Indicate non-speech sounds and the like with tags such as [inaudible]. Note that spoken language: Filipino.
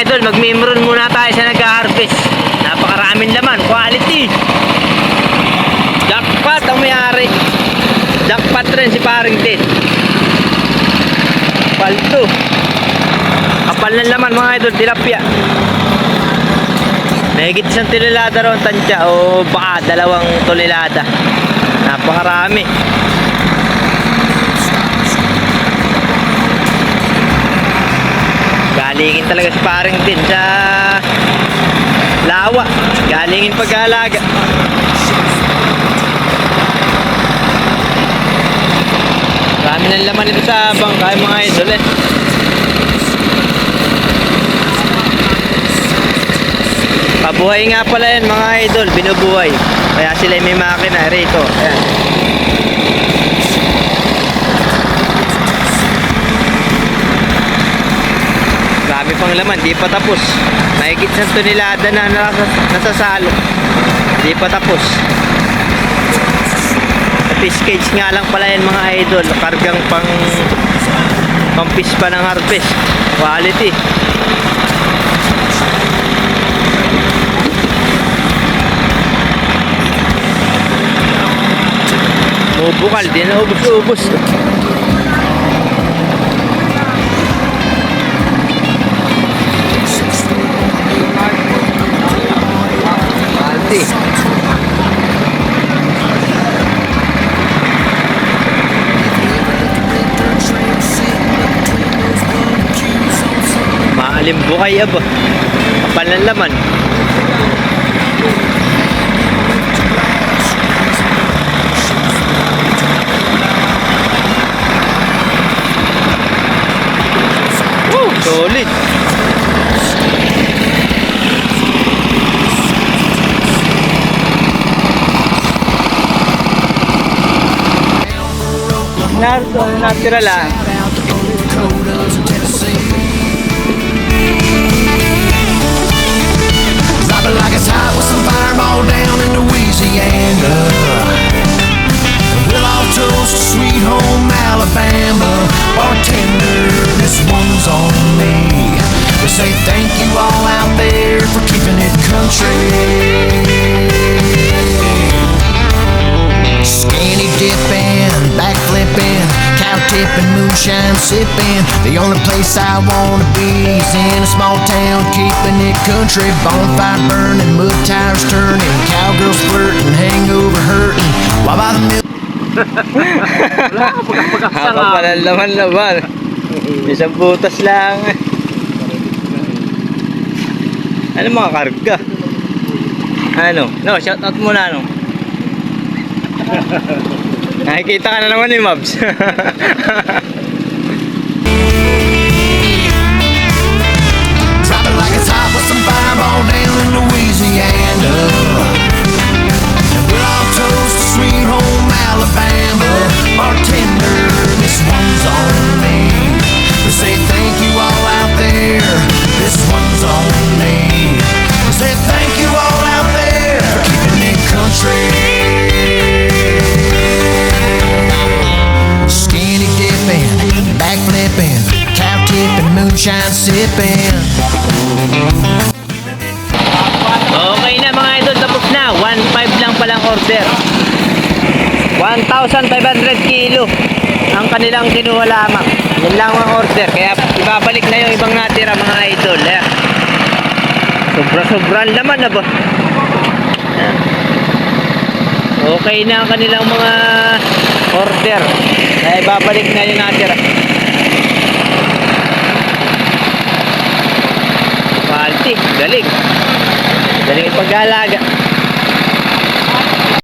idol, mag-memron muna tayo sa nag-harvest. Napakaraming laman, quality. Jackpot ang may-ari. Jackpot rin si paring Ted. Palto. Kapal ng laman mga idol, tilapia. Mahigit isang tonelada raw ang tansya o baka dalawang tonelada. Napakarami. Galingin talaga si paring din sa lawa. Galingin pag-aalaga. Marami ng laman ito sa bangkay mga idol eh. Pabuhay nga pala yan mga idol, binubuhay. Kaya sila may makina rito. Ayan. Grabe pang di pa tapos. Mahigit sa tonelada na nasa, nasasalo. Di pa tapos. Fish cage nga lang pala yan mga idol. Kargang pang pampis pa ng harvest. Quality. Bukal din na Maalim bukay aba. Kapal ng laman. Woo, solid. Narto, natira lang. This on me. We say thank you all out there for keeping it country. Skinny dipping, backflipping, cow tipping, moonshine sipping. The only place I wanna be is in a small town, keeping it country. Bonfire burning, mud tires turning, cowgirls flirting, hangover hurting. While by the mill. Haba pala laman laman. Isang butas lang. Ano mga karga? Ano? No, shout out muna no. Nakikita ka na naman ni Mabs. [laughs] moonshine sipping. okay na mga idol, tapos na. 1.5 lang palang order. 1,500 kilo ang kanilang kinuha lamang. Yan lang ang order. Kaya ibabalik na yung ibang natira mga idol. Ayan. Sobra-sobrang laman na ba? Ayan. Okay na ang kanilang mga order. Kaya ibabalik na yung natira. Quality. Galing. Galing ipag-alaga.